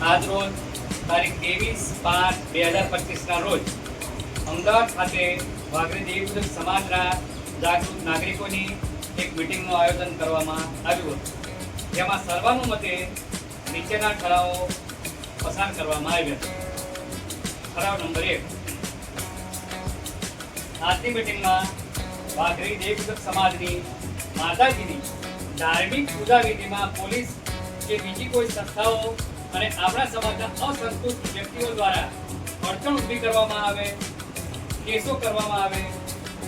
આજ રોજ તારીખ ત્રેવીસ પાંચ બે હજાર પચીસના રોજ અમદાવાદ ખાતે વાઘરી દેવબુદ્ધ સમાજના જાગૃત નાગરિકોની એક મિટિંગનું આયોજન કરવામાં આવ્યું હતું. જેમાં સર્વાનુમતે નીચેના ઠરાવો પસાર કરવામાં આવ્યા ઠરાવ નંબર એક. આજની મિટિંગમાં વાઘરી દેવબુદ્ધ સમાજની માતાજીની ધાર્મિક પૂજા વિધિમાં પોલીસ કે બીજી કોઈ સંસ્થાઓ અને આપણા સમાજના અસંતુષ્ટ વ્યક્તિઓ દ્વારા અડચણ ઊભી કરવામાં આવે, કેસો કરવામાં આવે,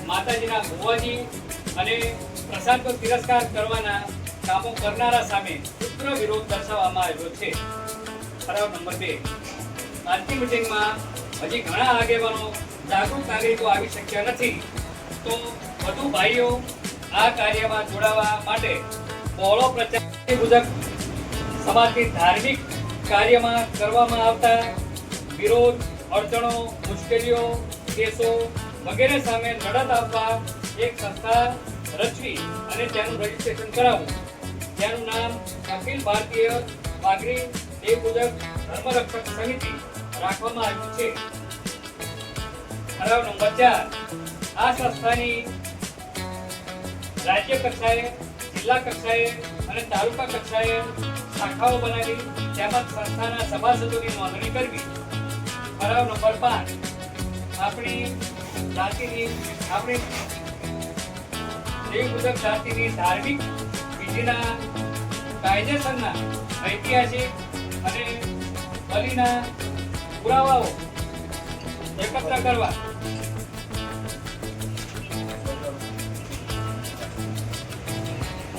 માતાજીના ભુવાજી અને પ્રસાદનો તિરસ્કાર કરવાના કામો કરનારા સામે પુત્ર વિરોધ દર્શાવવામાં આવ્યો છે. ઠરાવ નંબર બે. આજની મિટિંગમાં હજી ઘણા આગેવાનો જાગૃત નાગરિકો આવી શક્યા નથી. તો વધુ ભાઈઓ આ કાર્યમાં જોડાવા માટે બહોળો પ્રચાર મુજબ સમાજની ધાર્મિક કાર્યમાં કરવામાં આવતા વિરોધ, અડચણો, મુશ્કેલીઓ, કેસો વગેરે સામે લડત આપવા એક સંસ્થા રચવી અને તેનું રજીસ્ટ્રેશન કરાવવું. જેનું નામ અખિલ ભારતીય વાઘરી દેવપૂજક ધર્મરક્ષક સમિતિ રાખવામાં આવ્યું છે. ઠરાવ નંબર ચાર. આ સંસ્થાની રાજ્ય કક્ષાએ, જિલ્લા કક્ષાએ અને તાલુકા કક્ષાએ શાખાઓ બનાવી તેમજ સંસ્થાના સભાસદોની નોંધણી કરવી. ઠરાવ નંબર પાંચ. આપણી જાતિની, આપણી દેવ મુજબ જાતિની ધાર્મિક વિધિના કાયદેસરના ઐતિહાસિક અને બલિના પુરાવાઓ એકત્ર કરવા.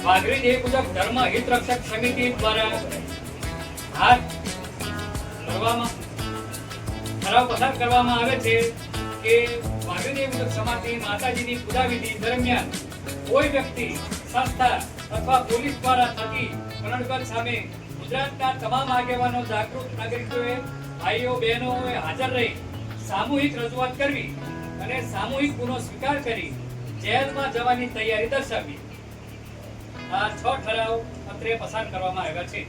વાઘરી દેવ મુજબ ધર્મ હિત રક્ષક સમિતિ દ્વારા હાથ પસાર કરવામાં આવે છે કે વાઘરી દેવ સમાજની માતાજીની પૂજા વિધિ દરમિયાન કોઈ વ્યક્તિ પોલીસ દ્વારા ગુજરાતના તમામ આગેવાનો, જાગૃત નાગરિકોએ, ભાઈઓ, બહેનોએ હાજર રહી સામૂહિક રજૂઆત કરવી અને સામૂહિક ગુનો સ્વીકાર કરી જેલમાં જવાની તૈયારી દર્શાવી આ છ ઠરાવ અત્રે પસાર કરવામાં આવ્યા છે.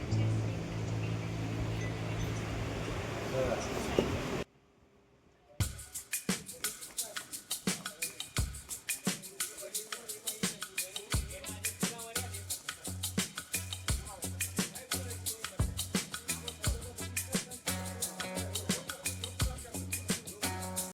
Yeah.